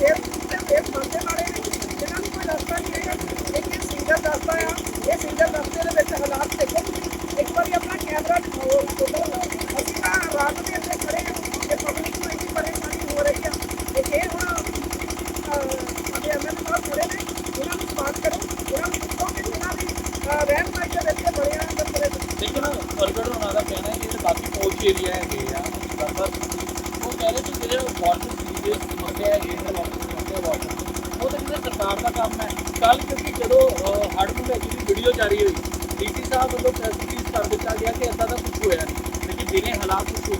ਫੇਰ ਤੇ ਫੇਰ ਬੰਦੇ ਮਾਰੇ ਨੇ ਇਹਨਾਂ ਨੂੰ ਕੋਈ ਰਸਤਾ ਨਹੀਂ ਹੈਗਾ ਇੱਕ ਸਿੰਗਲ ਰਸਤਾ ਆ ਇਹ ਸਿੰਗਲ ਰਸਤੇ ਦੇ ਵਿੱਚ ਹਾਲਾਤ ਦੇਖੋ ਇੱਕ ਵਾਰੀ ਆਪਣਾ ਕੈਮਰਾ ਦਿਖਾਓ ਉਧਰ ਅਸੀਂ ਤਾਂ ਰਾਤ ਦੇ ਅੰਦਰ ਖੜੇ ਹਾਂ ਤੇ ਪਬਲਿਕ ਨੂੰ ਇੰਨੀ ਪਰੇਸ਼ਾਨੀ ਹੋ ਰਹੀ ਆ ਤੇ ਇਹ ਹੁਣ ਸਾਡੇ ਐਮਐਲਏ ਸਾਹਿਬ ਖੜੇ ਨੇ ਉਹਨਾਂ ਨੂੰ ਬਾਤ ਕਰੋ ਉਹਨਾਂ ਨੂੰ ਪੁੱਛੋ ਕਿ ਇਹਨਾਂ ਦੀ ਰਹਿਣ ਸਹਿਣ ਦੇ ਵਿੱਚ ਇਹ ਅੰਦਰ ਕਰੇ ਲੇਕਿਨ ਪ੍ਰਗਟ ਹੋਣਾ ਦਾ ਕਹਿਣਾ ਕਿ ਜਿਹੜੇ ਬਾਕੀ ਪੋਚ ਏਰੀਆ ਹੈਗੇ ਆ, ਉਹ ਕਹਿ ਰਹੇ ਕਿ ਜਿਹੜੇ ਵਾਟਰ ਦੀ ਸਮੱਸਿਆ ਹੈਗੀ ਹੈ ਉਹ ਤਾਂ ਕਿਤੇ ਸਰਕਾਰ ਦਾ ਕੰਮ ਹੈ। ਕੱਲ ਕਿਉਂਕਿ ਜਦੋਂ ਹੜ੍ਹ ਨੂੰ ਲੈ ਕੇ ਵੀਡੀਓ ਜਾਰੀ ਹੋਈ ਡੀਟੀ ਸਾਹਿਬ ਵੱਲੋਂ ਪ੍ਰੈਸ ਰਿਲੀਜ਼ ਕਰ ਦਿੱਤਾ ਗਿਆ ਕਿ ਇਦਾਂ ਦਾ ਕੁਝ ਹੋਇਆ ਨਹੀਂ, ਲੇਕਿਨ ਦਿਨੇ ਹਾਲਾਤ ਕੁਝ ਹੋ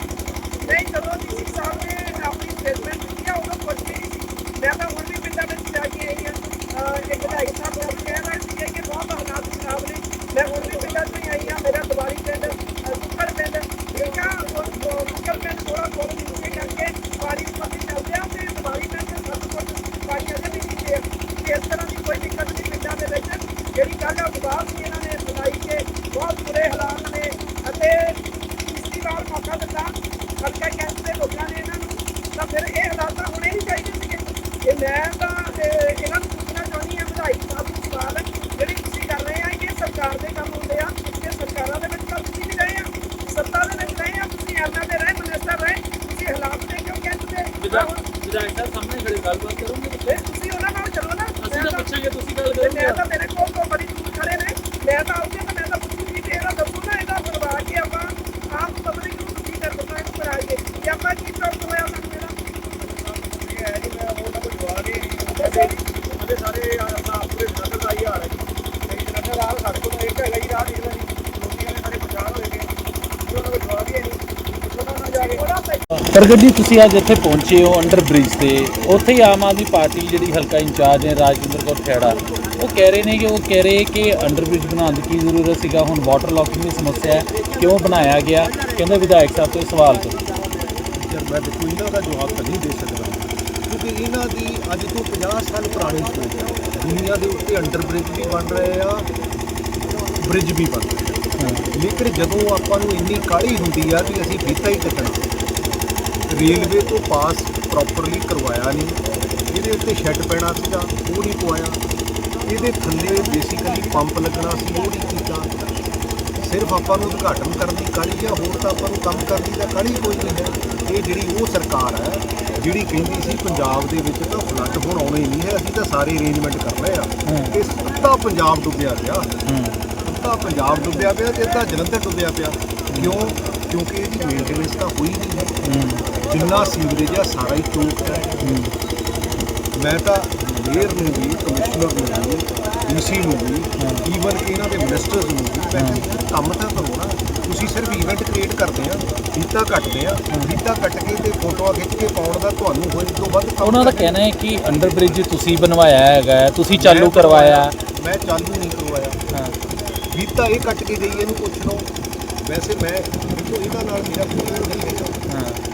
ਨਹੀਂ, ਜਦੋਂ ਡੀਸੀ ਸਾਹਿਬ ਨੇ ਆਪਣੀ ਸਟੇਟਮੈਂਟ ਦਿੱਤੀ ਆ, ਉਦੋਂ ਕੁਝ ਨਹੀਂ ਸੀ। ਮੈਂ ਤਾਂ ਹੁਣ ਵੀ ਪਿੰਡਾਂ ਵਿੱਚ ਜਾ ਕੇ ਆਈ ਹਾਂ। ਇੱਕ ਵਿਧਾਇਕ ਸਾਹਿਬ ਉਹ ਕਹਿ ਰਹੇ ਸੀ ਕਿ ਬਹੁਤ ਹਾਲਾਤ ਖਰਾਬ ਨੇ। ਮੈਂ ਹੁਣ ਵੀ ਪਿੰਡਾਂ ਤੋਂ ਹੀ ਆਈ ਹਾਂ ਮੇਰਾ ਦੁਬਾਰੀ ਪਿੰਡ ਅਹ ਕੁੱਕਰ ਪਿੰਡ ਠੀਕ ਆ ਉਹ- ਉਹ ਕੁੱਕਰ ਪਿੰਡ ਥੋੜਾ ਬਹੁਤ ਨੀਚੇ ਕਰਕੇ ਪਾਣੀ ਉੱਪਰ ਦੀ ਚੱਲਦੇ ਆ ਤੇ ਦੁਬਾਰੀ ਪਿੰਡ ਸਭ ਕੁਝ ਪਾਣੀ ਅਜੇ ਵੀ ਨੀਚੇ ਆ ਤੇ ਇਸ ਤਰ੍ਹਾਂ ਦੀ ਕੋਈ ਦਿੱਕਤ ਨਹੀਂ ਪਿੰਡਾਂ ਦੇ ਵਿੱਚ ਜਿਹੜੀ ਗੱਲ ਆ ਵਿਵਾਦ ਸੀ ਇਹਨਾਂ ਨੇ ਸੁਣਾਈ ਕਿ ਬਹੁਤ ਬੁਰੇ ਹਾਲਾਤ ਨੇ ਅਤੇ ਤੀਸਰੀ ਵਾਰ ਮੌਕਾ ਦਿੱਤਾ ਹਲਕਾ ਕੈਂਪ ਦੇ ਲੋਕਾਂ ਨੇ ਇਹਨਾਂ ਨੂੰ ਤਾਂ ਫਿਰ ਇਹ ਹਾਲਾਤ ਤਾਂ ਹੋਣੇ ਨਹੀਂ ਚਾਹੀਦੇ ਸੀਗੇ ਇਹ ਮੈਂ ਤਾਂ ਇਹ, ਇਹਨਾਂ ਨੂੰ ਪੁੱਛਣਾ ਚਾਹੁੰਦੀ ਹਾਂ ਵਿਧਾਇਕ ਸਾਹਿਬ ਨੂੰ ਸਵਾਲ ਜਿਹੜੀ ਤੁਸੀਂ ਕਰ ਰਹੇ ਆ ਇਹ ਸਰਕਾਰ ਦੇ ਕੰਮ ਹੁੰਦੇ ਆ ਪਿਛਲੇ ਸਰਕਾਰਾਂ ਦੇ ਵਿੱਚ ਤਾਂ ਤੁਸੀਂ ਵੀ ਰਹੇ ਆ ਸੱਤਾ ਦੇ ਵਿੱਚ ਰਹੇ ਆ ਤੁਸੀਂ ਐਮਐਲਏ ਰਹੇ ਮਿਨਿਸਟਰ ਰਹੇ ਤੁਸੀਂ ਹਾਲਾਤ ਦੇ ਕਿਉਂ ਕਹਿੰਦੇ ਵਿਧਾਇਕ ਵਿਧਾਇਕ ਸਾਹਿਬ ਸਾਹਮਣੇ ਖੜੇ ਗੱਲਬਾਤ ਕਰੋਗੇ ਫਿਰ ਤੁਸੀਂ ਉਹਨਾਂ ਨਾਲ ਚੱਲੋ ਨਾ। ਅਸੀਂ ਤਾਂ ਤਾਂ ਪੁੱਛਾਂਗੇ ਤੁਸੀਂ ਗੱਲ ਤੇ ਕਰੋਗੇ? ਮੈਂ ਤਾਂ ਮੇਰੇ ਕੋਲ ਤੋਂ ਬੜੀ ਦੂਰ ਖੜੇ ਨੇ। ਮੈਂ ਤਾਂ ਆਉਂਦੇ ਤਾਂ ਮੈਂ ਤਾਂ ਪੁੱਛੂਗੀ ਕਿ ਇਹਦਾ ਦੱਸੋ ਨਾ ਇਹਦਾ ਬਣਵਾ ਕੇ ਆਪਾਂ ਆਮ ਪਬਲਿਕ ਨੂੰ ਕੀ ਕਰ ਦਿੱਤਾ ਇਹਨੂੰ ਕਰਾਈਏ ਕਿ। ਆਪਾਂ ਕੀ ਪ੍ਰਾਪਤ ਹੋਇਆ ਸਾਨੂੰ ਇਹਦਾ? ਇਹ ਹੈ ਜੀ ਮੈਂ ਉਹਨਾਂ ਕੋਲ ਜਵਾਬ ਹੀ ਦੱਸੋ। ਜੀ ਸਾਡੇ ਸਾਰੇ ਆਪਣਾ ਪੂਰੇ ਜਨਰਲ ਦਾ ਹੀ ਹਾਲ ਹੈ। ਜੀ ਤੇ ਜਨਰਲ ਹਾਲ ਸਾਡੇ ਕੋਲ ਇੱਕ ਹੈਗਾ ਜੀ ਰਾਹ ਨਿਕਲਦਾ ਜੀ ਲੋਕੀ ਵਾਲੇ ਸਾਰੇ ਪਛਾਣ ਹੋਏ ਨੇ। ਉਹਨਾਂ ਕੋਲ ਜਵਾਬ ਹੀ ਹੈ ਨਹੀਂ। ਪੁੱਛੋ ਨਾ ਜਾ ਕੇ। ਪ੍ਰਗਟ ਜੀ ਤੁਸੀਂ ਅੱਜ ਇੱਥੇ ਪਹੁੰਚੇ ਹੋ ਅੰਡਰ ਬ੍ਰਿਜ ਤੇ। ਉੱਥੇ ਹੀ ਆਮ ਆਦਮੀ ਪਾਰਟੀ ਜਿਹੜੀ ਹਲਕਾ ਇੰਚਾਰਜ ਹੈ ਰਾਜਵਿੰਦਰ ਕੌਰ ਖੇੜਾ ਉਹ ਕਹਿ ਰਹੇ ਨੇ ਕਿ ਉਹ ਕਹਿ ਰਹੇ ਕਿ ਅੰਡਰ ਬ੍ਰਿਜ ਬਣਾਉਣ ਦੀ ਕੀ ਜ਼ਰੂਰਤ ਸੀਗਾ ਹੁਣ ਵਾਟਰ ਲੌਕਿੰਗ ਦੀ ਸਮੱਸਿਆ ਹੈ ਕਿਉਂ ਬਣਾਇਆ ਗਿਆ? ਕਹਿੰਦੇ ਵਿਧਾਇਕ ਸਾਹਿਬ ਤੋਂ ਸਵਾਲ ਕਰੋ ਯਾਰ ਮੈਂ ਦੇਖੋ ਇਹਨਾਂ ਦਾ ਜਵਾਬ ਤਾਂ ਨਹੀਂ ਦੇ ਸਕਦਾ। ਕਿਉਂਕਿ ਇਹਨਾਂ ਦੀ ਅੱਜ ਤੋਂ 50 ਸਾਲ ਪੁਰਾਣੀ ਸੋਚ ਹੈ ਦੁਨੀਆ ਦੇ ਉੱਤੇ ਅੰਡਰ ਬ੍ਰਿਜ ਵੀ ਬਣ ਰਹੇ ਆ ਬ੍ਰਿਜ ਵੀ ਬਣ ਰਹੇ ਆ। ਲੇਕਿਨ ਜਦੋਂ ਆਪਾਂ ਨੂੰ ਇੰਨੀ ਕਾਹਲੀ ਹੁੰਦੀ ਆ ਵੀ ਅਸੀਂ ਫੀਤਾ ਹੀ ਕੱਟਣਾ ਰੇਲਵੇ ਤੋਂ ਪਾਸ ਪ੍ਰੋਪਰਲੀ ਕਰਵਾਇਆ ਨਹੀਂ। ਇਹਦੇ ਉੱਤੇ ਸ਼ੈੱਡ ਪੈਣਾ ਸੀਗਾ ਉਹ ਨਹੀਂ ਪਵਾਇਆ। ਇਹਦੇ ਥੱਲੇ ਬੇਸਿਕਲੀ ਪੰਪ ਲੱਗਣਾ ਸੀ ਉਹ ਨਹੀਂ ਕੀਤਾ। ਸਿਰਫ ਆਪਾਂ ਨੂੰ ਉਦਘਾਟਨ ਕਰਨ ਦੀ ਕਾਹਲੀ ਆ ਹੋਰ ਤਾਂ ਆਪਾਂ ਨੂੰ ਕੰਮ ਕਰਨ ਦੀ ਤਾਂ ਕਾਹਲੀ ਕੋਈ ਨਹੀਂ ਹੈ। ਇਹ ਜਿਹੜੀ ਉਹ ਸਰਕਾਰ ਹੈ ਜਿਹੜੀ ਕਹਿੰਦੀ ਸੀ ਪੰਜਾਬ ਦੇ ਵਿੱਚ ਤਾਂ ਫਲੱਡ ਹੁਣ ਆਉਣੇ ਨਹੀਂ ਹੈ ਅਸੀਂ ਤਾਂ ਸਾਰੇ ਅਰੇਂਜਮੈਂਟ ਕਰ ਰਹੇ ਆ। ਇਹ ਅੱਧਾ ਪੰਜਾਬ ਡੁੱਬਿਆ ਪਿਆ। ਅੱਧਾ ਪੰਜਾਬ ਡੁੱਬਿਆ ਪਿਆ ਤੇ ਅੱਧਾ ਜਲੰਧਰ ਡੁੱਬਿਆ ਪਿਆ। ਕਿਉਂ? ਕਿਉਂਕਿ ਇਹਦੀ ਮੇਨਟੇਨੈਂਸ ਤਾਂ ਹੋਈ ਨਹੀਂ ਹੈ। ਜਿੰਨਾ ਸੀਵਰੇਜ ਆ ਸਾਰਾ ਹੀ ਚੋਕ ਹੈ। ਮੈਂ ਤਾਂ ਮੇਅਰ ਨੂੰ ਵੀ ਕਮਿਸ਼ਨਰ ਨੂੰ ਵੀ ਡੀਸੀ ਨੂੰ ਵੀ ਈਵਨ ਕਿ ਇਹਨਾਂ ਦੇ ਮਿਨਿਸਟਰਸ ਨੂੰ ਵੀ ਕੰਮ ਤਾਂ ਕਰੋ ਨਾ। ਤੁਸੀਂ ਸਿਰਫ ਇਵੈਂਟ ਕ੍ਰੀਏਟ ਕਰਦੇ ਆ ਫੀਤਾ ਕੱਟਦੇ ਆ। ਫੀਤਾ ਕੱਟ ਕੇ ਤੇ ਫੋਟੋਆਂ ਖਿੱਚ ਕੇ ਪਾਉਣ ਦਾ ਤੁਹਾਨੂੰ ਹੋਏ ਤੋਂ ਵੱਧ ਕੰਮ ਉਹਨਾਂ ਦਾ। ਕਹਿਣਾ ਹੈ ਕਿ ਅੰਡਰ ਬ੍ਰਿਜ ਤੁਸੀਂ ਬਣਵਾਇਆ ਹੈਗਾ ਤੁਸੀਂ ਚਾਲੂ ਕਰਵਾਇਆ। ਮੈਂ ਚਾਲੂ ਨਹੀਂ ਕਰਵਾਇਆ। ਹਾਂ। ਇਹ ਕੱਟ ਕੇ ਗਈ ਇਹਨੂੰ ਪੁੱਛ ਲਓ। ਵੈਸੇ ਮੈਂ ਇਹਨਾਂ ਨਾਲ ਮੇਰਾ ਕੋਈ ਨਹੀਂ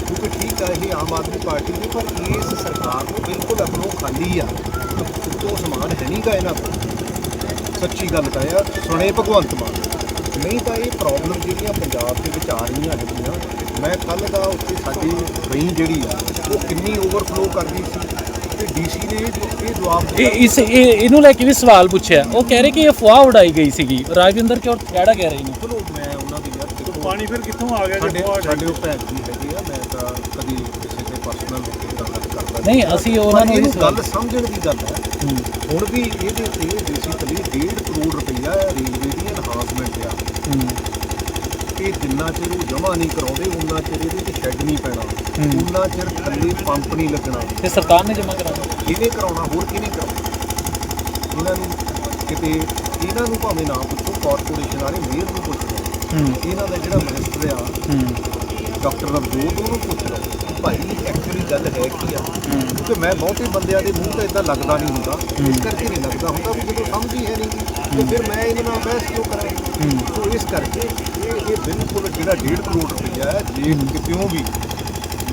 ਕਿਉਂਕਿ ਠੀਕ ਆ ਇਹ ਆਮ ਆਦਮੀ ਪਾਰਟੀ ਦੀ ਪਰ ਇਸ ਸਰਕਾਰ ਨੂੰ ਬਿਲਕੁਲ ਆਪਣੋ ਖਾਲੀ ਆ। ਤੋਂ ਸਮਾਨ ਹੈ ਨਹੀਂਗਾ ਇਹਨਾਂ ਕੋਲ। ਸੱਚੀ ਗੱਲ ਤਾਂ ਆ ਸੁਣੇ ਭਗਵੰਤ ਮਾਨ। ਨਹੀਂ ਤਾਂ ਇਹ ਪ੍ਰੋਬਲਮ ਜਿਹੜੀਆਂ ਪੰਜਾਬ ਦੇ ਵਿੱਚ ਆ ਰਹੀਆਂ ਹੈਗੀਆਂ ਮੈਂ ਕੱਲ ਦਾ ਉੱਥੇ ਸਾਡੀ ਰੇਂਜ ਜਿਹੜੀ ਆ ਉਹ ਕਿੰਨੀ ਓਵਰਫਲੋ ਕਰਦੀ ਸੀ। ਤੇ ਡੀਸੀ ਨੇ ਇਹ ਜਵਾਬ ਇਹ ਦਿੱਤਾ। ਇਸ ਇਹ ਇਹਨੂੰ ਲੈ ਕੇ ਵੀ ਸਵਾਲ ਪੁੱਛਿਆ। ਉਹ ਕਹਿ ਰਹੇ ਕਿ ਇਹ ਅਫਵਾਹ ਉਡਾਈ ਗਈ ਸੀਗੀ। ਰਾਜਵਿੰਦਰ ਕੌਰ ਖੇੜਾ ਕਹਿ ਰਹੇ ਨੇ? ਚਲੋ ਮੈਂ ਉਹਨਾਂ ਦੀ ਯਾਰ ਦੇਖੋ ਪਾਣੀ ਫਿਰ ਕਿੱਥੋਂ ਆ ਗਿਆ ਸਾਡੇ ਸਾਡੇ ਉਹ ਭੈਣ ਜੀ ਹੈਗੇ ਕਿਸੇ ਦੇ ਪਰਸਨਲ ਕਰਦਾ ਨਹੀਂ ਅਸੀਂ ਉਹਨਾਂ ਨੂੰ ਇਹ ਗੱਲ ਸਮਝਣ ਦੀ ਗੱਲ ਹੈ। ਹੁਣ ਵੀ ਇਹਦੇ ਤੇ ਬੇਸਿਕਲੀ 1.5 ਕਰੋੜ ਰੁਪਈਆ ਰੇਲਵੇ ਦੀ ਐਨਹਾਂਸਮੈਂਟ ਆ। ਇਹ ਜਿੰਨਾ ਚਿਰ ਉਹ ਜਮ੍ਹਾਂ ਨਹੀਂ ਕਰਾਉਂਦੇ ਉਹਨਾਂ ਚਿਰ ਇਹਦੇ ਤੇ ਸ਼ੈੱਡ ਨਹੀਂ ਪੈਣਾ। ਉਹਨਾਂ ਚਿਰ ਥੱਲੇ ਪੰਪ ਨਹੀਂ ਲੱਗਣਾ। ਤੇ ਸਰਕਾਰ ਨੇ ਜਮ੍ਹਾਂ ਕਰਾਉਣਾ। ਇਹਨੇ ਕਰਾਉਣਾ ਹੋਰ ਕਿਹਨੇ ਕਰਾਉਣਾ? ਇਹਨਾਂ ਨੂੰ ਕਿਤੇ ਇਹਨਾਂ ਨੂੰ ਭਾਵੇਂ ਨਾ ਪੁੱਛੋ ਕਾਰਪੋਰੇਸ਼ਨ ਵਾਲੇ ਮੇਅਰ ਨੂੰ ਪੁੱਛੋ। ਇਹਨਾਂ ਦਾ ਜਿਹੜਾ ਮਿਨਿਸਟਰ ਆ ਡਾਕਟਰ ਨਵਜੋਤ ਉਹਨੂੰ ਪੁੱਛ ਲਓ, ਭਾਈ ਐਕਚੁਅਲੀ ਗੱਲ ਹੈ ਕੀ ਆ? ਕਿਉਂਕਿ ਮੈਂ ਬਹੁਤੇ ਬੰਦਿਆਂ ਦੇ ਮੂੰਹ ਤੇ ਇਦਾਂ ਲੱਗਦਾ ਨਹੀਂ ਹੁੰਦਾ, ਇਸ ਕਰਕੇ ਨਹੀਂ ਲੱਗਦਾ ਹੁੰਦਾ ਵੀ ਜਦੋਂ ਸਮਝ ਹੀ ਹੈ ਨਹੀਂ, ਤੇ ਫਿਰ ਮੈਂ ਇਹਦੇ ਨਾਲ ਬਹਿਸ ਕਿਉਂ ਕਰਾਂ? ਸੋ ਇਸ ਕਰਕੇ ਇਹ ਇਹ ਬਿਲਕੁਲ ਜਿਹੜਾ 1.5 ਕਰੋੜ ਰੁਪਈਆ ਹੈ, ਜੇ ਕਿਤੇੋਂ ਵੀ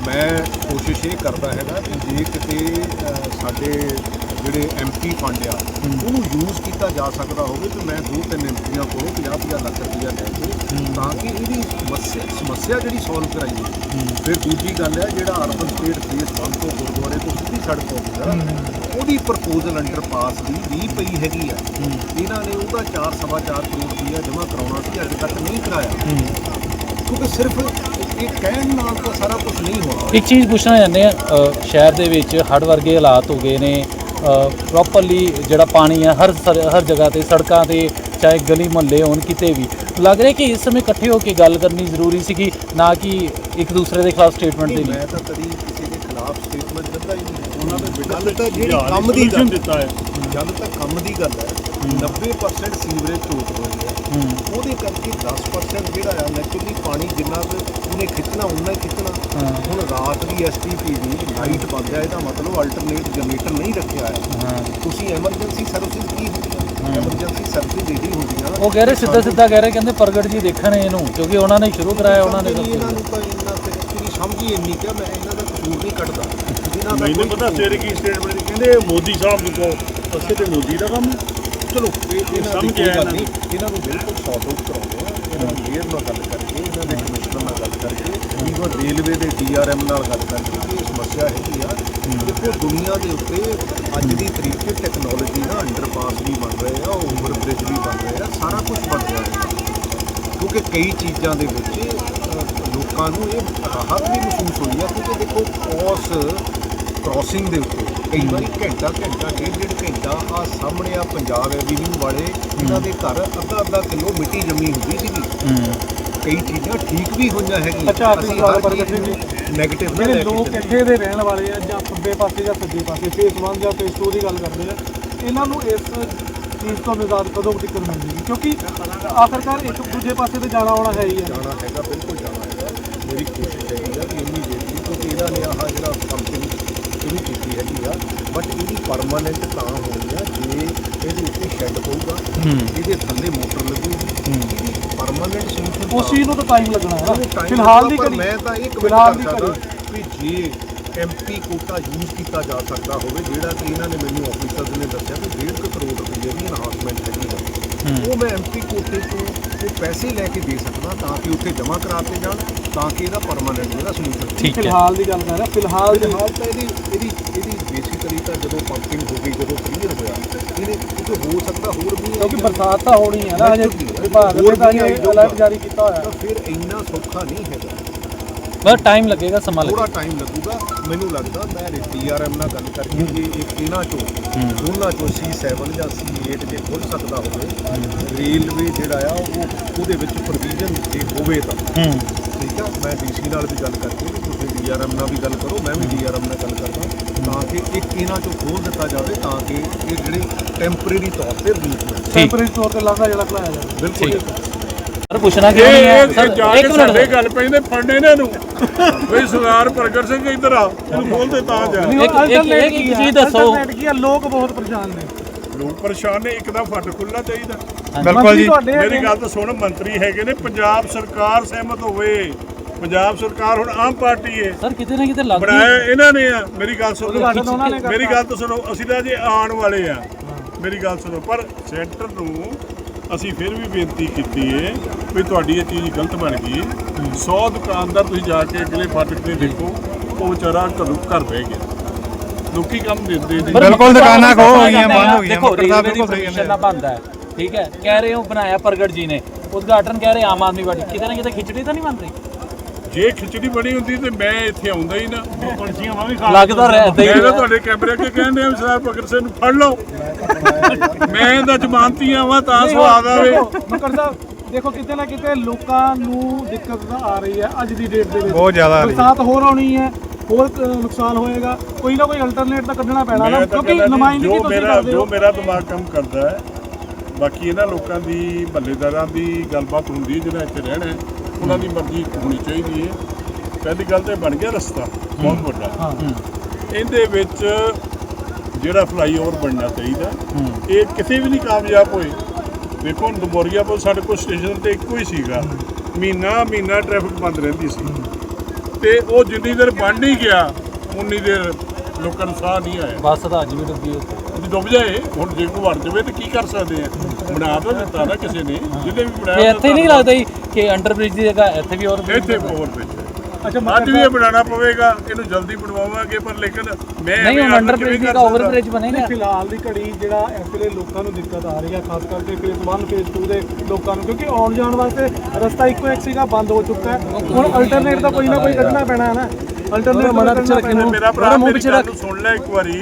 ਮੈਂ ਕੋਸ਼ਿਸ਼ ਇਹ ਕਰਦਾ ਹੈਗਾ ਕਿ ਜੇ ਕਿਤੇ ਸਾਡੇ ਜਿਹੜੇ ਐਮਪੀ ਫੰਡ ਆ ਉਹਨੂੰ ਯੂਜ਼ ਕੀਤਾ ਜਾ ਸਕਦਾ ਹੋਵੇ ਤੇ ਮੈਂ ਦੋ ਤਿੰਨ ਐਮਪੀਆਂ ਕੋਲੋਂ 50 ਲੱਖ ਰੁਪਈਆ ਲੈ ਕੇ ਤਾਂ ਕਿ ਇਹਦੀ ਸਮੱਸਿਆ ਸਮੱਸਿਆ ਜਿਹੜੀ ਸੋਲਵ ਕਰਾਈਏ ਫਿਰ ਦੂਜੀ ਗੱਲ ਹੈ ਜਿਹੜਾ ਅਰਬਨ ਸਟੇਟ ਫੇਸ 1 ਤੋਂ ਗੁਰਦੁਆਰੇ ਤੋਂ ਸਿੱਧੀ ਸੜਕ ਆਉਂਦੀ ਆ ਉਹਦੀ ਪ੍ਰਪੋਜ਼ਲ ਅੰਡਰ ਪਾਸ ਦੀ ਵੀ ਪਈ ਹੈਗੀ ਆ। ਇਹਨਾਂ ਨੇ ਉਹਦਾ 4 ਸਵਾ ਚਾਰ ਕਰੋੜ ਰੁਪਈਆ ਜਮ੍ਹਾਂ ਕਰਾਉਣਾ ਸੀ ਅੱਜ ਤੱਕ ਨਹੀਂ ਕਰਾਇਆ। ਕਿਉਂਕਿ ਸਿਰਫ ਇਹ ਕਹਿਣ ਨਾਲ ਤਾਂ ਸਾਰਾ ਕੁਝ ਨਹੀਂ ਹੋਣਾ। ਇੱਕ ਚੀਜ਼ ਪੁੱਛਣਾ ਚਾਹੁੰਦੇ ਆ ਸ਼ਹਿਰ ਦੇ ਵਿੱਚ ਹੜ੍ਹ ਵਰਗੇ ਹਾਲਾਤ ਹੋ ਗਏ ਨੇ ਪ੍ਰੋਪਰਲੀ ਜਿਹੜਾ ਪਾਣੀ ਹੈ ਹਰ ਹਰ ਜਗ੍ਹਾ ਤੇ ਸੜਕਾਂ ਤੇ ਚਾਹੇ ਗਲੀ ਮੁਹੱਲੇ ਹੋਣ ਕਿਤੇ ਵੀ। ਲੱਗ ਰਿਹਾ ਕਿ ਇਸ ਸਮੇਂ ਇਕੱਠੇ ਹੋ ਕੇ ਗੱਲ ਕਰਨੀ ਜ਼ਰੂਰੀ ਸੀ ਕਿ ਨਾ ਕਿ ਇੱਕ ਦੂਸਰੇ ਦੇ ਖਿਲਾਫ ਸਟੇਟਮੈਂਟ ਦੇਣੀ। ਮੈਂ ਤਾਂ ਕਦੀ ਕਿਸੇ ਦੇ ਖਿਲਾਫ ਸਟੇਟਮੈਂਟ ਦਿੰਦਾ ਹੀ ਨਹੀਂ। ਉਹਨਾਂ ਦੇ ਗੱਲ ਤਾਂ ਜਿਹੜੀ ਕੰਮ ਦੀ ਗੱਲ ਦਿੱਤਾ ਹੈ। ਗੱਲ ਤਾਂ ਕੰਮ ਦੀ ਗੱਲ ਹੈ। 90% ਸੀਵਰੇਜ ਚੋਟ ਹੋਈ ਹੈ ਹੂੰ। ਉਹਦੇ ਕਰਕੇ 10% ਜਿਹੜਾ ਆ ਨੈਚੁਰਲੀ ਪਾਣੀ ਜਿੰਨਾ ਉਹਨੇ ਖਿੱਚਣਾ ਉਨਾ ਹੀ ਖਿੱਚਣਾ। ਹਾਂ। ਹੁਣ ਰਾਤ ਦੀ ਐਸਟੀਪੀ ਦੀ ਲਾਈਟ ਬੰਦ ਹੈ ਇਹਦਾ ਮਤਲਬ ਅਲਟਰਨੇਟ ਜਨਰੇਟਰ ਨਹੀਂ ਰੱਖਿਆ ਹੈ। ਹਾਂ। ਤੁਸੀਂ ਐਮਰਜੈਂਸੀ ਸਰਵਿਸ ਕੀ ਹੁੰਦੀਆਂ? ਐਮਰਜੈਂਸੀ ਸਰਵਿਸ ਇਹੀ ਹੁੰਦੀਆਂ। ਉਹ ਕਹਿ ਰਹੇ ਸਿੱਧਾ ਸਿੱਧਾ ਕਹਿ ਰਹੇ ਕਹਿੰਦੇ ਪ੍ਰਗਟ ਜੀ ਦੇਖਣ ਇਹਨੂੰ ਕਿਉਂਕਿ ਉਹਨਾਂ ਨੇ ਸ਼ੁਰੂ ਕਰਾਇਆ ਉਹਨਾਂ ਨੇ ਸਭ ਇਹਨਾਂ ਨੂੰ ਤਾਂ ਇੰਨਾ ਤੇ ਐਕਚੁਅਲੀ ਸਮਝ ਹੀ ਇੰਨੀ ਕਿ ਮੈਂ ਇਹਨਾਂ ਦਾ ਕਸੂਰ ਨਹੀਂ ਕੱਢਦਾ। ਇਹਨਾਂ ਦਾ ਮੈਨੂੰ ਪਤਾ ਸਵੇਰੇ ਕੀ ਸਟੇਟਮੈਂਟ ਕਹਿੰਦੇ ਮੋਦੀ ਸਾਹਿਬ ਨੂੰ ਕਹੋ ਅਸੀਂ ਤੇ ਮੋਦੀ ਦਾ ਕੰਮ। ਚਲੋ ਇਹ ਸਮਝ ਆਇਆ ਨਾ। ਨਹੀਂ ਇਹਨਾਂ ਨੂੰ ਬਿਲਕੁਲ ਸੌਟ ਆਊਟ ਨੂੰ ਮੇਅਰ ਨਾਲ ਗੱਲ ਕਰਕੇ, ਇਹਨਾਂ ਦੇ ਕਮਿਸ਼ਨਰ ਨਾਲ ਗੱਲ ਕਰਕੇ ਈਵਨ ਰੇਲਵੇ ਦੇ ਡੀਆਰਐਮ ਨਾਲ ਗੱਲ ਕਰਕੇ ਕਿ ਇਹ ਸਮੱਸਿਆ ਹੈਗੀ ਆ। ਦੇਖੋ ਦੁਨੀਆ ਦੇ ਉੱਤੇ ਅੱਜ ਦੀ ਤਰੀਕ ਤੇ ਟੈਕਨੋਲੋਜੀ ਨਾਲ ਅੰਡਰਪਾਸ ਵੀ ਬਣ ਰਹੇ ਆ ਓਵਰ ਬ੍ਰਿਜ ਵੀ ਬਣ ਰਹੇ ਆ, ਸਾਰਾ ਕੁਝ ਬਣ ਰਿਹਾ ਹੈ। ਕਿਉਂਕਿ ਕਈ ਚੀਜ਼ਾਂ ਦੇ ਵਿੱਚ ਲੋਕਾਂ ਨੂੰ ਇਹ ਰਾਹਤ ਵੀ ਮਹਿਸੂਸ ਹੋਈ ਆ, ਕਿਉਂਕਿ ਦੇਖੋ ਕ੍ਰੋਸ ਕ੍ਰਾਸਿੰਗ ਦੇ ਕਈ ਵਾਰੀ ਘੰਟਾ ਘੰਟਾ ਡੇਢ ਡੇਢ ਘੰਟਾ ਆ ਸਾਹਮਣੇ ਆ ਪੰਜਾਬ ਐਵੀਨਿਊ ਵਾਲੇ ਇਹਨਾਂ ਦੇ ਘਰ ਅੱਧਾ ਅੱਧਾ ਕਿਲੋ ਮਿੱਟੀ ਜੰਮੀ ਹੁੰਦੀ ਸੀਗੀ। ਕਈ ਚੀਜ਼ਾਂ ਠੀਕ ਵੀ ਹੋਈਆਂ ਹੈਗੀਆਂ। ਅੱਛਾ, ਅਸੀਂ ਪ੍ਰਗਟ ਚੀਜ਼ ਸਿੰਘ ਨੂੰ ਨੈਗੇਟਿਵ ਜਿਹੜੇ ਲੋਕ। ਇੱਥੇ ਦੇ ਰਹਿਣ ਵਾਲੇ ਆ ਜਾਂ ਖੱਬੇ ਪਾਸੇ ਜਾਂ ਸੱਜੇ ਪਾਸੇ ਫੇਸ 1 ਜਾਂ ਫੇਸ 2 ਦੀ ਗੱਲ ਕਰਦੇ ਆ ਇਹਨਾਂ ਨੂੰ ਇਸ ਚੀਜ਼ ਤੋਂ ਨਿਜ਼ਾਤ ਕਦੋਂ ਤੱਕ ਮਿਲੇਗੀ ਕਿਉਂਕਿ ਆਖਰਕਾਰ ਇੱਕ ਦੂਜੇ ਪਾਸੇ ਤੇ ਜਾਣਾ ਆਉਣਾ ਹੈ ਹੀ ਹੈ ਜਾਣਾ ਹੈਗਾ ਬਿਲਕੁਲ ਜਾਣਾ ਹੈਗਾ। ਮੇਰੀ ਕੋਸ਼ਿਸ਼ ਹੈਗੀ ਆ ਕਿ ਇੰਨੀ ਦੇਰੀ ਕਿਉਂਕਿ ਇਹਨਾਂ ਨੇ ਆਹ ਜਿਹੜਾ ਕੰਪਨੀ ਸ਼ੁਰੂ ਕੀਤੀ ਹੈਗੀ ਆ ਬਟ ਇਹਦੀ ਪਰਮਾਨੈਂਟ ਤਾਂ ਹੋਣੀ ਆ ਜੇ ਇਹਦੇ ਉੱਤੇ ਸ਼ੈੱਡ ਹੋਊਗਾ ਇਹਦੇ ਥੱਲੇ ਮੋਟਰ ਲੱਗੂਗੀ। ਪਰਮਾਨੈਂਟ ਸੋਲੂਸ਼ਨ ਉਸ ਚੀਜ਼ ਨੂੰ ਤਾਂ ਟਾਈਮ ਲੱਗਣਾ ਹੈ ਨਾ। ਫਿਲਹਾਲ ਦੀ ਘੜੀ ਮੈਂ ਤਾਂ ਇਹ ਫਿਲਹਾਲ ਕਰ ਦੀ ਘੜੀ ਵੀ ਜੇ ਐਮਪੀ ਕੋਟਾ ਯੂਜ਼ ਕੀਤਾ ਜਾ ਸਕਦਾ ਹੋਵੇ ਜਿਹੜਾ ਕਿ ਇਹਨਾਂ ਨੇ ਮੈਨੂੰ ਆਫੀਸਰਸ ਨੇ ਦੱਸਿਆ ਕਿ 1.5 ਕਰੋੜ ਰੁਪਏ ਦੀ ਇਨਹਾਂਸਮੈਂਟ ਹੈਗੀ ਉਹ ਮੈਂ ਐਮਪੀ ਕੋਟੇ ਤੋਂ ਉਹ ਪੈਸੇ ਲੈ ਕੇ ਦੇ ਸਕਦਾ ਤਾਂ ਕਿ ਉੱਥੇ ਜਮ੍ਹਾਂ ਕਰਾਤੇ ਜਾਣ ਤਾਂ ਕਿ ਇਹਦਾ ਪਰਮਾਨੈਂਟ ਜਿਹੜਾ ਸੋਲੂਸ਼ਨ ਠੀਕ ਹੈ ਫਿਲਹਾਲ ਦੀ ਗੱਲ ਕਰ ਰਿਹਾ ਫਿਲਹਾਲ ਦੀ ਫਿਲਹਾਲ ਤਾਂ ਇਹਦੀ ਇਹਦੀ ਇਹਦੀ ਬੇਸਿਕਲੀ ਤਾਂ ਜਦੋਂ ਪੰਪਿੰਗ ਹੋ ਗਈ ਜਦੋਂ ਕਲੀਅਰ ਹੋਇਆ ਇਹਦੇ ਕਿਉਂਕਿ ਹੋ ਸਕਦਾ ਹੋਰ ਵੀ ਕਿਉਂਕਿ ਬਰਸਾਤ ਤਾਂ ਹੋਣੀ ਹੈ ਨਾ ਹਜੇ। ਵਿਭਾਗ ਨੇ ਤਾਂ ਅਲਰਟ। ਜਾਰੀ ਕੀਤਾ ਹੋਇਆ ਤਾਂ ਫਿਰ ਇੰਨਾ ਸੌਖਾ ਨਹੀਂ ਹੈਗਾ ਬਸ ਟਾਈਮ ਲੱਗੇਗਾ ਸਮਾਂ ਥੋੜਾ ਲੱਗੇਗਾ। ਟਾਈਮ ਲੱਗੂਗਾ। ਮੈਨੂੰ ਲੱਗਦਾ ਮੈਂ ਡੀਆਰਐਮ ਨਾਲ ਗੱਲ ਕਰਕੇ ਜੇ ਇੱਕ ਇਹਨਾਂ ਚੋਂ ਦੋਨਾਂ ਚੋਂ C7 ਜਾਂ C8 ਜੇ ਖੁੱਲ ਸਕਦਾ ਹੋਵੇ ਰੇਲਵੇ ਜਿਹੜਾ ਆ ਉਹ ਉਹਦੇ ਵਿੱਚ ਪ੍ਰੋਵੀਜ਼ਨ ਜੇ ਹੋਵੇ ਤਾਂ। ਹੂੰ। ਠੀਕ ਆ? ਮੈਂ ਡੀਸੀ ਨਾਲ ਵੀ ਗੱਲ ਕਰਕੇ ਵੀ ਤੁਸੀਂ ਡੀਆਰਐਮ ਨਾਲ ਵੀ ਗੱਲ ਕਰੋ ਮੈਂ ਵੀ ਡੀਆਰਐਮ ਨਾਲ ਗੱਲ ਕਰਦਾ। ਤਾਂ ਕਿ ਇੱਕ ਇਹਨਾਂ ਚੋਂ ਖੋਲ ਦਿੱਤਾ ਜਾਵੇ ਤਾਂ ਕਿ ਇਹ ਜਿਹੜੇ ਟੈਂਪਰੇਰੀ ਤੌਰ ਤੇ ਰਿਲੀਫ ਮਿਲ ਟੈਂਪਰੇਰੀ ਤੌਰ ਤੇ ਲਾਂਘਾ ਜਿਹੜਾ ਖਲਾਇਆ ਜਾਵੇ। ਬਿਲਕੁਲ। ਸਰ ਪੁੱਛਣਾ ਕਿਉਂ ਇਹ ਨਹੀਂ ਹੈ? ਸਰ ਜਾ ਇੱਕ ਕੇ ਸਾਡੇ ਮਿੰਟ ਗੱਲ ਪੈਂਦੇ ਫੜਨੇ ਇਹਨਾਂ। ਨੂੰ ਬਈ ਸਰਦਾਰ ਪ੍ਰਗਟ ਸਿੰਘ ਇੱਧਰ ਆ ਇਹਨੂੰ ਖੋਲਦੇ ਤਾਂ ਜਾ। ਇੱਕ- ਇੱਕ-? ਚੀਜ਼ ਦੱਸੋ। ਲੋਕ ਬਹੁਤ ਪਰੇਸ਼ਾਨ ਨੇ। ਲੋਕ ਪਰੇਸ਼ਾਨ ਨੇ ਇੱਕ ਦਾ ਫੱਟ ਖੁੱਲਣਾ ਚਾਹੀਦਾ। ਬਿਲਕੁਲ ਜੀ ਮੇਰੀ ਗੱਲ ਤਾਂ ਸੁਣ ਮੰਤਰੀ ਹੈਗੇ ਨੇ ਪੰਜਾਬ ਸਰਕਾਰ ਸਹਿਮਤ ਹੋਵੇ। ਪੰਜਾਬ ਸਰਕਾਰ ਹੁਣ ਆਮ ਪਾਰਟੀ ਹੈ ਸਰ ਕਿਤੇ ਨਾ ਕਿਤੇ ਲੱਗ ਬਣਾਇਆ ਇਹਨਾਂ ਨੇ ਆ ਮੇਰੀ ਗੱਲ ਸੁਣੋ। ਮੇਰੀ। ਗੱਲ ਤਾਂ ਸੁਣੋ ਅਸੀਂ ਤਾਂ ਜੇ ਆਉਣ ਵਾਲੇ ਆ। ਮੇਰੀ ਗੱਲ ਸੁਣੋ ਪਰ ਸੈਂਟਰ ਨੂੰ ਅਸੀਂ ਫਿਰ ਵੀ ਬੇਨਤੀ ਕੀਤੀ ਹੈ ਵੀ ਤੁਹਾਡੀ ਇਹ ਚੀਜ਼ ਗਲਤ ਬਣ ਗਈ। 100 ਦੁਕਾਨਦਾਰ ਤੁਸੀਂ ਜਾ ਕੇ ਅਗਲੇ ਫਾਟਕ ਤੇ ਦੇਖੋ ਉਹ ਵਿਚਾਰਾ ਘਰੋਂ ਘਰ ਬਹਿ ਗਿਆ। ਲੋਕੀ ਕੰਮ ਦਿੰਦੇ ਨੇ ਬਿਲਕੁਲ ਦੁਕਾਨਾਂ ਖੋ ਹੋ ਗਈਆਂ ਬੰਦ ਹੋ ਗਈਆਂ ਦੇਖੋ ਰੇਲਵੇ ਦੀ ਪਰਮਿਸ਼ਨ ਨਾਲ ਬੰਦ ਹੈ ਠੀਕ ਹੈ? ਕਹਿ ਰਹੇ ਹੋ ਬਣਾਇਆ ਪ੍ਰਗਟ ਜੀ ਨੇ। ਉਦਘਾਟਨ ਕਹਿ ਰਹੇ ਆਮ ਆਦਮੀ ਪਾਰਟੀ। ਕਿਤੇ ਨਾ ਕਿਤੇ ਖਿਚੜੀ ਤਾਂ ਨਹੀਂ ਬਣ ਰਹੀ ਜੇ ਖਿਚੜੀ ਬਣੀ ਹੁੰਦੀ ਤੇ ਮੈਂ ਇੱਥੇ ਆਉਂਦਾ ਹੀ ਨਾ। ਪੰਛੀਆਂ ਵਾਂ ਵੀ ਖਾ ਲੱਗਦਾ ਰਹਿ ਏਦਾਂ ਹੀ ਮੈਂ ਤਾਂ ਰਿਹਾ। ਤੁਹਾਡੇ ਕੈਮਰੇ ਅੱਗੇ ਕਹਿੰਦੇ ਆ ਸਰਦਾਰ ਭਗਤ ਸਿੰਘ ਨੂੰ ਫੜ ਲਓ। ਮੈਂ ਇਹਦਾ ਜ਼ਮਾਨਤੀਆਂ ਵਾਂ ਤਾਂ ਸਵਾਦ ਆਵੇ। ਮਕਰ ਸਾਹਿਬ ਦੇਖੋ ਕਿਤੇ ਨਾ ਕਿਤੇ ਲੋਕਾਂ ਨੂੰ ਦਿੱਕਤ ਤਾਂ ਆ ਰਹੀ ਹੈ ਅੱਜ ਦੀ ਡੇਟ ਦੇ ਵਿੱਚ। ਬਹੁਤ ਜ਼ਿਆਦਾ ਬਰਸਾਤ ਹੋਰ ਆਉਣੀ ਹੈ ਹੋਰ ਨੁਕਸਾਨ ਹੋਏਗਾ। ਕੋਈ ਨਾ ਕੋਈ ਅਲਟਰਨੇਟ ਤਾਂ ਕੱਢਣਾ ਪੈਣਾ ਨਾ ਤਾਂ ਕਿਉਂਕਿ ਨੁਮਾਇੰਦਗੀ ਤੁਸੀਂ ਮੇਰਾ ਜੋ ਮੇਰਾ ਦਿਮਾਗ ਕੰਮ ਕਰਦਾ ਹੈ ਬਾਕੀ ਇਹਨਾਂ ਲੋਕਾਂ ਦੀ ਮਹੱਲੇਦਾਰਾਂ ਦੀ ਗੱਲਬਾਤ ਹੁੰਦੀ ਹੈ ਜਿਹੜਾ ਇੱਥੇ ਰਹਿਣਾ ਹੈ। ਉਹਨਾਂ ਦੀ ਮਰਜ਼ੀ ਹੋਣੀ ਚਾਹੀਦੀ ਹੈ। ਪਹਿਲੀ ਗੱਲ ਤੇ ਬਣ ਗਿਆ ਰਸਤਾ ਬਹੁਤ ਵੱਡਾ। ਇਹਦੇ ਵਿੱਚ ਜਿਹੜਾ ਫਲਾਈਓਵਰ ਬਣਨਾ ਚਾਹੀਦਾ ਇਹ ਕਿਸੇ ਵੀ ਨਹੀਂ ਕਾਮਯਾਬ ਹੋਏ। ਵੇਖੋ ਹੁਣ ਦਮੋਰੀਆ ਕੋਲ ਸਾਡੇ ਕੋਲ ਸਟੇਸ਼ਨ ਤੇ ਇੱਕੋ ਹੀ ਸੀਗਾ। ਮਹੀਨਾ ਮਹੀਨਾ ਟ੍ਰੈਫਿਕ ਬੰਦ ਰਹਿੰਦੀ ਸੀ। ਤੇ ਉਹ ਜਿੰਨੀ ਦੇਰ ਬਣ ਨਹੀਂ ਗਿਆ ਉਨੀ ਦੇਰ ਲੋਕਾਂ ਨੂੰ ਸਾਹ ਨਹੀਂ ਆਇਆ। ਬੱਸ ਤਾਂ ਅੱਜ ਵੀ ਡੁੱਬੀ ਉੱਥੇ। ਡੁੱਬ ਜਾਏ ਹੁਣ ਜੇ ਕੋਈ ਵੜ ਜਾਵੇ ਤਾਂ ਕੀ ਕਰ ਸਕਦੇ ਆ? ਬਣਾ ਤਾਂ ਦਿੱਤਾ ਨਾ ਕਿਸੇ ਨੇ ਜਿਹਨੇ ਵੀ ਬਣਾਇਆ ਇੱਥੇ ਨਹੀਂ ਲੱਗਦਾ ਜੀ ਕਿ ਅੰਡਰ ਬ੍ਰਿਜ ਦੀ ਜਗ੍ਹਾ ਇੱਥੇ ਵੀ ਹੋਰ ਇੱਥੇ ਹੋਰ ਵਿੱਚ ਅੱਛਾ ਅੱਜ ਵੀ ਇਹ ਬਣਾਉਣਾ ਪਵੇਗਾ ਇਹਨੂੰ ਜਲਦੀ ਬਣਵਾਵਾਂਗੇ ਪਰ ਲੇਕਿਨ ਮੈਂ ਨਹੀਂ ਹੁਣ ਐਵੇਂ ਅੰਡਰ ਕਿਵੇਂ ਬ੍ਰਿਜ ਦੀ ਕਰ ਓਵਰ ਸਕਦਾ? ਬ੍ਰਿਜ ਬਣੇਗਾ ਫਿਲਹਾਲ ਦੀ ਘੜੀ ਜਿਹੜਾ ਇਸ ਵੇਲੇ ਲੋਕਾਂ ਨੂੰ ਦਿੱਕਤ ਆ ਰਹੀ ਹੈ ਖਾਸ ਕਰਕੇ ਫੇਸ 1 ਫੇਸ 2 ਦੇ ਲੋਕਾਂ ਨੂੰ ਕਿਉਂਕਿ ਆਉਣ ਜਾਣ ਵਾਸਤੇ ਰਸਤਾ ਇੱਕੋ ਇੱਕ ਸੀਗਾ ਬੰਦ ਹੋ ਚੁੱਕਾ ਹੈ। ਹੁਣ ਅਲਟਰਨੇਟ ਦਾ ਕੋਈ ਨਾ ਕੋਈ ਕੱਢਣਾ ਪੈਣਾ ਹੈ ਨਾ। ਅਲਟਰਨੇਟ ਮਨਾ ਰੱਖੀ ਮੇਰਾ ਭਰਾ ਮੇਰੀ ਗੱਲ ਸੁਣ ਲੈ ਇੱਕ ਵਾਰੀ।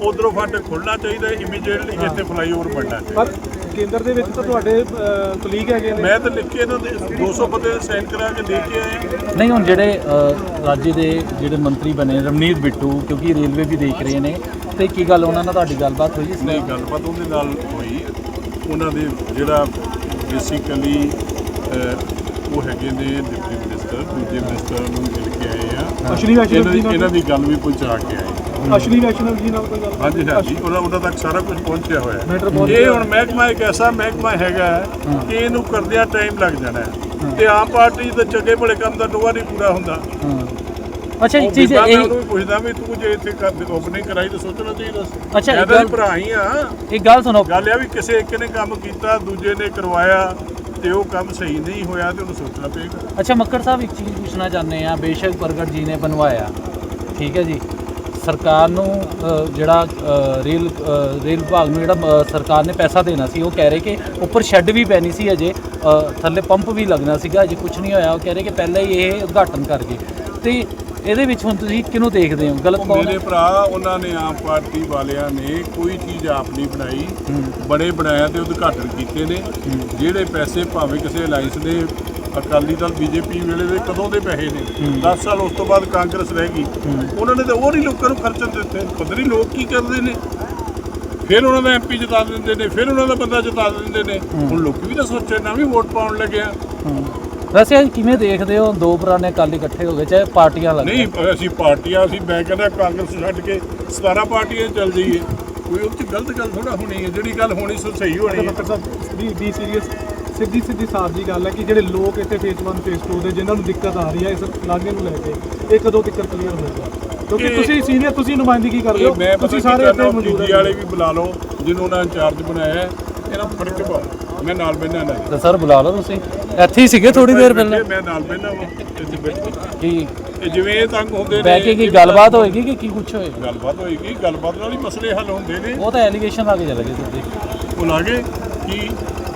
ਉਧਰੋਂ ਫਟ ਖੁੱਲਣਾ ਚਾਹੀਦਾ ਇਮੀਡੀਏਟਲੀ ਇੱਥੇ ਫਲਾਈਓਵਰ ਬਣਨਾ ਪਰ ਕੇਂਦਰ ਦੇ ਵਿੱਚ ਤਾਂ ਤੁਹਾਡੇ ਕਲੀਗ ਹੈਗੇ ਨੇ। ਮੈਂ ਤਾਂ ਲਿਖ ਕੇ ਇਹਨਾਂ ਦੇ 200 ਬੰਦੇ ਸਾਈਨ ਕਰਾ ਕੇ ਦੇ ਕੇ ਆਏ ਨਹੀਂ ਹੁਣ ਜਿਹੜੇ ਰਾਜ ਦੇ ਜਿਹੜੇ ਮੰਤਰੀ ਬਣੇ ਰਮਨੀਤ ਬਿੱਟੂ ਕਿਉਂਕਿ ਰੇਲਵੇ ਵੀ ਦੇਖ ਰਹੇ ਨੇ ਤੇ ਕੀ ਗੱਲ ਉਹਨਾਂ ਨਾਲ ਤੁਹਾਡੀ ਗੱਲਬਾਤ ਹੋਈ ਇਸ ਨਹੀਂ ਗੱਲਬਾਤ ਉਹਦੇ ਨਾਲ ਹੋਈ। ਉਹਨਾਂ ਦੇ ਜਿਹੜਾ ਬੇਸਿਕਲੀ ਉਹ ਹੈਗੇ ਨੇ ਡਿਪਟੀ ਮਿਨਿਸਟਰ ਦੂਜੇ ਮਿਨਿਸਟਰ ਨੂੰ ਮਿਲ ਕੇ ਆਏ ਆ। ਇਹਨਾਂ ਦੀ ਗੱਲ ਵੀ ਪਹੁੰਚਾ ਕੇ ਆਏ। ਅਸ਼ਲੀ ਵੈਸ਼ਨਵ ਜੀ ਨਾਲ ਕੋਈ ਗੱਲ ਹਾਂਜੀ ਹਾਂਜੀ ਉਹਨਾਂ ਉਹਨਾਂ ਤੱਕ ਸਾਰਾ ਕੁਝ ਪਹੁੰਚਿਆ ਹੋਇਆ ਹੈ। ਇਹ ਹੁਣ ਮਹਿਕਮਾ ਇੱਕ ਐਸਾ ਮਹਿਕਮਾ ਹੈਗਾ ਕਿ ਇਹਨੂੰ ਕਰਦਿਆਂ ਟਾਈਮ ਲੱਗ ਜਾਣਾ ਹੈ। ਤੇ ਆਮ ਪਾਰਟੀ ਦੇ ਚੰਗੇ ਭਲੇ ਕੰਮ ਦਾ ਟੋਆ ਨਹੀਂ ਪੂਰਾ ਹੁੰਦਾ। ਅੱਛਾ ਇੱਕ ਚੀਜ਼ ਮੈਂ ਇਹ ਵੀ ਪੁੱਛਦਾ ਵੀ ਤੂੰ ਜੇ ਇੱਥੇ ਓਪਨਿੰਗ ਕਰਾਈ ਤਾਂ ਸੋਚਣਾ ਚਾਹੀਦਾ ਸੀ। ਅੱਛਾ, ਮੈਂ ਗੱਲ- ਭਰਾ ਹੀ ਆ ਇੱਕ ਗੱਲ ਸੁਣੋ। ਗੱਲ ਇਹ ਵੀ ਕਿਸੇ ਇੱਕ ਨੇ ਕੰਮ ਕੀਤਾ ਦੂਜੇ ਨੇ ਕਰਵਾਇਆ ਤੇ ਉਹ ਕੰਮ ਸਹੀ ਨਹੀਂ ਹੋਇਆ ਤੇ ਉਹਨੂੰ ਸੋਚਣਾ ਪਏਗਾ। ਅੱਛਾ ਮੱਕੜ ਸਾਹਿਬ ਇੱਕ ਚੀਜ਼ ਪੁੱਛਣਾ ਚਾਹੁੰਦੇ ਆ ਬੇਸ਼ੱਕ ਪ੍ਰਗਟ ਜੀ ਨੇ ਬਣਵਾਇਆ। ਠੀਕ ਹੈ ਜੀ। ਸਰਕਾਰ ਨੂੰ ਜਿਹੜਾ ਰੇਲ ਰੇਲ ਵਿਭਾਗ ਨੂੰ ਜਿਹੜਾ ਸਰਕਾਰ ਨੇ ਪੈਸਾ ਦੇਣਾ ਸੀ ਉਹ ਕਹਿ ਰਹੇ ਕਿ ਉੱਪਰ ਸ਼ੈੱਡ ਵੀ ਪੈਣੀ ਸੀ ਅਜੇ ਥੱਲੇ ਪੰਪ ਵੀ ਲੱਗਣਾ ਸੀਗਾ ਅਜੇ ਕੁਝ ਨਹੀਂ ਹੋਇਆ ਉਹ ਕਹਿ ਰਹੇ ਕਿ ਪਹਿਲਾਂ ਹੀ ਇਹ ਉਦਘਾਟਨ ਕਰ ਗਏ। ਤੇ ਇਹਦੇ ਵਿੱਚ ਹੁਣ ਤੁਸੀਂ ਕਿਹਨੂੰ ਦੇਖਦੇ ਹੋ? ਗਲਤ ਕੌਣ ਮੇਰੇ ਭਰਾ ਉਹਨਾਂ ਨੇ ਆਮ ਪਾਰਟੀ ਵਾਲਿਆਂ ਨੇ ਕੋਈ ਚੀਜ਼ ਆਪ ਨਹੀਂ ਬਣਾਈ। ਬੜੇ ਬਣਾਇਆ ਤੇ ਉਦਘਾਟਨ ਕੀਤੇ ਨੇ। ਜਿਹੜੇ ਪੈਸੇ ਭਾਵੇਂ ਕਿਸੇ ਅਲਾਈਅੰਸ ਦੇ ਅਕਾਲੀ ਦਲ ਬੀਜੇਪੀ ਵੇਲੇ ਦੇ ਕਦੋਂ ਦੇ ਪੈਸੇ ਨੇ? 10 ਸਾਲ ਉਸ ਤੋਂ ਬਾਅਦ ਕਾਂਗਰਸ ਰਹਿ ਗਈ। ਉਹਨਾਂ ਨੇ ਤਾਂ ਉਹ ਨਹੀਂ ਲੋਕਾਂ ਨੂੰ ਖਰਚਣ ਦਿੱਤੇ। ਪਤਾ ਨਹੀਂ ਲੋਕ ਕੀ ਕਰਦੇ ਨੇ? ਫਿਰ ਉਹਨਾਂ ਦਾ ਐਮਪੀ ਜਿਤਾ ਦਿੰਦੇ ਨੇ ਫਿਰ ਉਹਨਾਂ ਦਾ ਬੰਦਾ ਜਿਤਾ ਦਿੰਦੇ ਨੇ। ਹੁਣ ਲੋਕੀ ਵੀ ਤਾਂ ਸੋਚੇ ਨਾ ਵੀ ਵੋਟ ਪਾਉਣ ਲੱਗਿਆ ਵੈਸੇ ਕਿਵੇਂ ਦੇਖਦੇ ਹੋ ਦੋ ਪੁਰਾਣੇ ਅਕਾਲੀ ਇਕੱਠੇ ਹੋ ਗਏ ਚਾਹੇ ਪਾਰਟੀਆਂ ਲੱਗ ਨਹੀਂ ਅਸੀਂ ਪਾਰਟੀਆਂ ਅਸੀਂ ਮੈਂ ਕਹਿੰਦਾ ਕਾਂਗਰਸ ਛੱਡ ਕੇ 17 ਪਾਰਟੀਆਂ 'ਚ ਚੱਲ ਜਾਈਏ। ਕੋਈ ਉਹ 'ਚ ਗਲਤ ਗੱਲ ਥੋੜਾ ਹੋਣੀ ਹੈ ਜਿਹੜੀ ਗੱਲ ਹੋਣੀ ਸੋ ਸਹੀ ਹੋਣੀ ਹੈ। ਡਾਕਟਰ ਸਾਹਿਬ ਵੀ ਵੀ ਸੀਰੀਅਸ? ਸਿੱਧੀ ਸਿੱਧੀ ਸਾਫ਼ ਜੀ ਗੱਲ ਹੈ ਕਿ ਜਿਹੜੇ ਲੋਕ ਇੱਥੇ ਫੇਸ 1 ਫੇਸ 2 ਦੇ ਜਿਨ੍ਹਾਂ ਨੂੰ ਦਿੱਕਤ ਆ ਰਹੀ ਹੈ ਇਸ ਲਾਗੇ ਨੂੰ ਲੈ ਕੇ ਇਹ ਕਦੋਂ ਤੱਕ ਕਲੀਅਰ ਹੋਏਗਾ ਕਿਉਂਕਿ ਤੁਸੀਂ ਸੀਨੀਅਰ ਤੁਸੀਂ ਨੁਮਾਇੰਦਗੀ ਕਰਦੇ ਇਹ ਹੋ? ਮੈਂ ਤੁਸੀਂ ਸਾਰੇ ਕੀ ਇੱਥੇ ਮੌਜੂਦ ਹੋ। ਵਾਲੇ ਵੀ ਬੁਲਾ ਲਓ ਜਿਹਨੂੰ ਉਹਨਾਂ ਇੰਚਾਰਜ ਬਣਾਇਆ ਹੈ, ਇਹਨਾਂ ਨੂੰ ਫ਼ਰਕ ਪਾਓ। ਮੈਂ ਨਾਲ ਬੈਠਾ ਨਾ ਤੇ ਸਰ ਬੁਲਾ ਲਓ ਤੁਸੀਂ। ਇੱਥੇ ਹੀ ਸੀਗੇ ਥੋੜੀ ਦੇਰ ਪਹਿਲਾਂ? ਮੈਂ ਨਾਲ ਬੈਠਾ ਵਾ ਇੱਥੇ ਬੈਠੋ ਕੀ। ਇਹ ਜਿਵੇਂ ਇਹ ਤੰਗ ਹੁੰਦੇ ਨੇ ਬਹਿ ਕੇ ਕੀ ਗੱਲਬਾਤ ਹੋਏਗੀ ਕਿ ਕੀ ਕੁਛ ਹੋਏਗਾ? ਗੱਲਬਾਤ ਹੋਏਗੀ ਗੱਲਬਾਤ ਨਾਲ ਹੀ ਮਸਲੇ ਹੱਲ ਹੁੰਦੇ ਨੇ। ਉਹ ਤਾਂ ਐਲੀਗੇਸ਼ਨ ਲਾ ਕੇ ਚਲੇ ਗਏ ਸਿੱਧੇ ਉਹ ਲਾਗੇ ਕੀ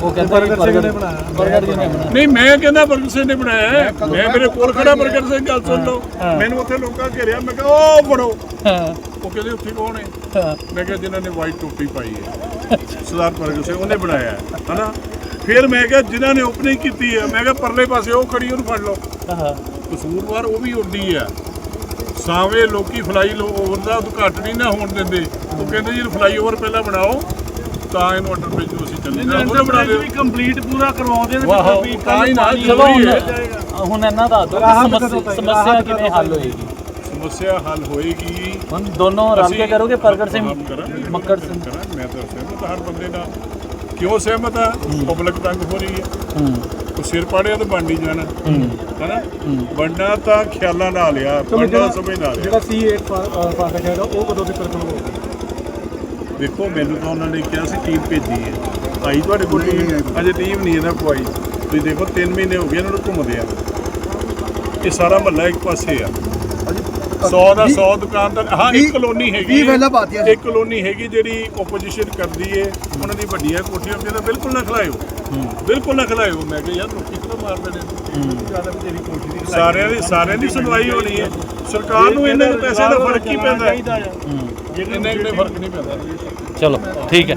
ਉਹ ਕਹਿੰਦੇ ਬਰਗਰ ਸਿੰਘ ਬਰਗਰ ਨੇ ਬਣਾਇਆ। ਬਰਗਰ ਜੀ ਨੇ ਬਣਾਇਆ। ਨਹੀਂ ਮੈਂ ਕਹਿੰਦਾ ਬਰਗਰ ਸਿੰਘ ਨੇ ਬਣਾਇਆ। ਮੈਂ ਮੇਰੇ ਕੋਲ ਖੜਾ ਬਰਗਰ ਸਿੰਘ ਗੱਲ ਸੁਣ ਲਓ। ਮੈਨੂੰ ਉੱਥੇ ਲੋਕਾਂ ਘੇਰਿਆ ਮੈਂ ਕਿਹਾ ਉਹ ਫੜੋ। ਹਾਂ, ਉਹ ਕਹਿੰਦੇ ਉੱਥੇ ਕੌਣ ਹੈ। ਮੈਂ ਕਿਹਾ ਜਿਨ੍ਹਾਂ ਨੇ ਵਾਈਟ ਟੋਪੀ ਪਾਈ ਹੈ। ਸਰਦਾਰ ਭਗਤ ਸਿੰਘ ਉਹਨੇ ਬਣਾਇਆ ਹੈ ਹਨਾ? ਫਿਰ ਮੈਂ ਕਿਹਾ ਜਿਨ੍ਹਾਂ ਨੇ ਓਪਨਿੰਗ ਕੀਤੀ ਹੈ। ਮੈਂ ਕਿਹਾ ਪਰਲੇ ਪਾਸੇ ਉਹ ਖੜੀ ਉਹਨੂੰ ਫੜ ਲਓ। ਹਾਂ ਕਸੂਰਵਾਰ ਉਹ ਵੀ ਉੱਡੀ ਆ ਸਾਵੇਂ ਲੋਕੀ ਫਲਾਈ ਓਵਰ ਦਾ ਉਦਘਾਟਨ ਹੀ ਨਾ ਹੋਣ ਦਿੰਦੇ। ਉਹ ਕਹਿੰਦੇ ਜੀ ਫਲਾਈ ਓਵਰ ਪਹਿਲਾਂ ਬਣਾਓ ਤਾਂ ਇਹਨੂੰ ਅੰਡਰ ਬ੍ਰਿਜ ਨੂੰ ਅਸੀਂ ਚੱਲਣਾ ਉਹ ਬਣਾ ਦਿਓ ਕੰਪਲੀਟ ਪੂਰਾ ਕਰਵਾਉਂਦੇ ਨੇ ਵਾਹ ਤਾਂ ਹੀ ਨਾ ਚਲੋ ਜ਼ਰੂਰੀ ਹੁਣ ਹੈ। ਹੁਣ ਇਹਨਾਂ ਦਾ ਦੋ ਰਾਹਤ ਕਦੋਂ ਸਮੱਸਿਆ ਤੱਕ? ਸਮੱਸਿਆ ਰਾਹਤ ਕਿਵੇਂ ਕਦੋਂ ਹੱਲ ਹੋਏਗੀ? ਸਮੱਸਿਆ ਹੱਲ ਹੋਏਗੀ। ਹੁਣ ਦੋਨੋਂ ਰਲ ਕੇ ਅਸੀਂ ਕਰੋਗੇ ਪ੍ਰਗਟ ਸਿੰਘ ਕੰਮ ਕਰਾਂਗੇ, ਮੱਕੜ ਸਿੰਘ। ਕਰਾਂਗੇ, ਮੈਂ ਤਾਂ ਸਹਿਮਤ ਹਾਂ ਹਰ ਬੰਦੇ ਨਾਲ। ਕਿਉਂ ਸਹਿਮਤ ਆ ਪਬਲਿਕ ਤੰਗ ਹੋ ਰਹੀ ਹੈ। ਹੂੰ। ਉਹ ਸਿਰ ਪਾੜਿਆ ਤਾਂ ਬਣ ਨਹੀਂ ਜਾਣਾ। ਹੈਨਾ? ਬਣਨਾ ਤਾਂ ਖਿਆਲਾਂ ਨਾਲ ਆ ਚਲੋ ਬਣਨਾ ਜਿਹੜਾ ਸਮਝ ਨਾਲ ਆ। ਜਿਹੜਾ C8 ਫਾ- ਫਾਟਕ ਹੈਗਾ ਉਹ ਕਦੋਂ ਤੱਕ ਖਲਵਾਓਗੇ ਦੇਖੋ ਮੈਨੂੰ ਤਾਂ ਉਹਨਾਂ ਨੇ ਕਿਹਾ ਸੀ ਟੀਮ ਭੇਜੀ ਹੈ। ਆਈ ਤੁਹਾਡੇ ਕੋਲ ਟੀਮ ਅਜੇ ਟੀਮ ਨਹੀਂ ਇਹਨਾਂ ਕੋਲ ਆਈ। ਤੁਸੀਂ ਦੇਖੋ 3 ਮਹੀਨੇ ਹੋ ਗਏ ਇਹਨਾਂ ਨੂੰ ਘੁੰਮਦੇ ਆ। ਇਹ ਸਾਰਾ ਮਹੱਲਾ ਇੱਕ ਪਾਸੇ ਆ। 100 ਦਾ 100 ਦੁਕਾਨਦਾਰ ਹਾਂ ਇੱਕ ਕਲੋਨੀ ਹੈਗੀ ਵੀਹ ਪਹਿਲਾਂ ਪਾਤੀਆਂ ਸੀ। ਇੱਕ ਕਲੋਨੀ ਹੈਗੀ ਜਿਹੜੀ ਆਪੋਜੀਸ਼ਨ ਕਰਦੀ ਏ। ਉਹਨਾਂ ਦੀ ਵੱਡੀਆਂ ਕੋਠੀਆਂ ਕਹਿੰਦਾ ਬਿਲਕੁਲ ਨਾ ਖਲਾਇਓ। ਬਿਲਕੁਲ ਨਾ ਖਲਾਇਓ। ਮੈਂ ਕਿਹਾ ਯਾਰ ਲੋਕੀ ਕਿਉਂ ਮਾਰਦੇ ਨੇ? ਜ਼ਿਆਦਾ ਤੇਰੀ ਕੋਠੀ ਦੀ ਸਾਰਿਆਂ ਦੀ ਸਾਰਿਆਂ ਦੀ ਸੁਣਵਾਈ ਹੋਣੀ ਹੈ ਸਰਕਾਰ ਨੂੰ ਇਹਨਾਂ ਦੇ ਪੈਸੇ ਦਾ ਫ਼ਰਕ ਕੀ ਪੈਂਦਾ। ਹੈ। ਹੂੰ ਇੰਨੇ ਕਿਤੇ ਫ਼ਰਕ ਨਹੀਂ ਪੈਂਦਾ। ਚਲੋ ਠੀਕ ਹੈ।